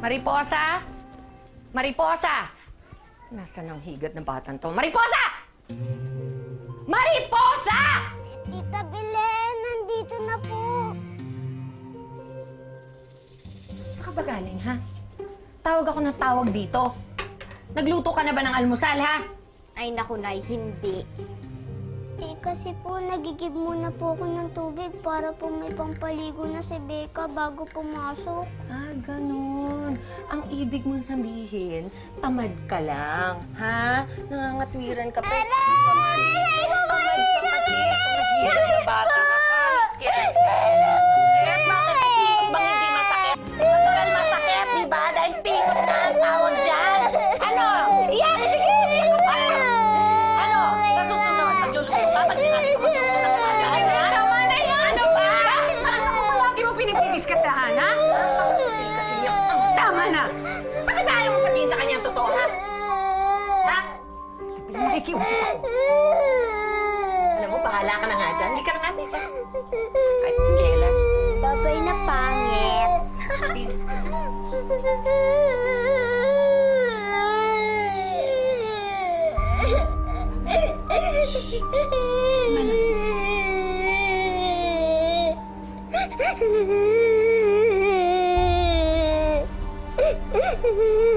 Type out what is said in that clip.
Mariposa? Mariposa! Nasaan ang higat ng batang to? Mariposa! Mariposa! Tita Belen, nandito na po. Saan ka ba galing, ha? Tawag ako ng tawag dito. Nagluto ka na ba ng almusal, ha? Ay, naku, Nay, hindi. Eh, kasi po, nagigib muna po ako ng tubig para po may pampaligo na si Becca bago pumasok. Ah, ganun. Ang ibig mong sabihin, tamad ka lang, ha? Nangangatwiran ka pa. Tamad ka kasi. Tumahirap na bata ka. Kaya, Bakit pingot bang hindi masakit? Matagal masakit, di ba? Dahil pingot na ang tawag dyan. Ano? Iyak! Sige! ka pa! Ano? Sa susunod, magluluto ka pag sinabi ko magluluto maaga. Ay, tama na yan! Ano ba? Bakit ano mo palagi mo pinagdidiskatahan, ha? Tama na! Bakit ayaw mo sabihin sa kanya ang totoo, ha? Ha? Tapos nakikiusap ako. Alam mo, bahala ka na nga dyan. Hindi ka na nga, Mika. Ay, kailan? Babay na pangit. Mm-hmm.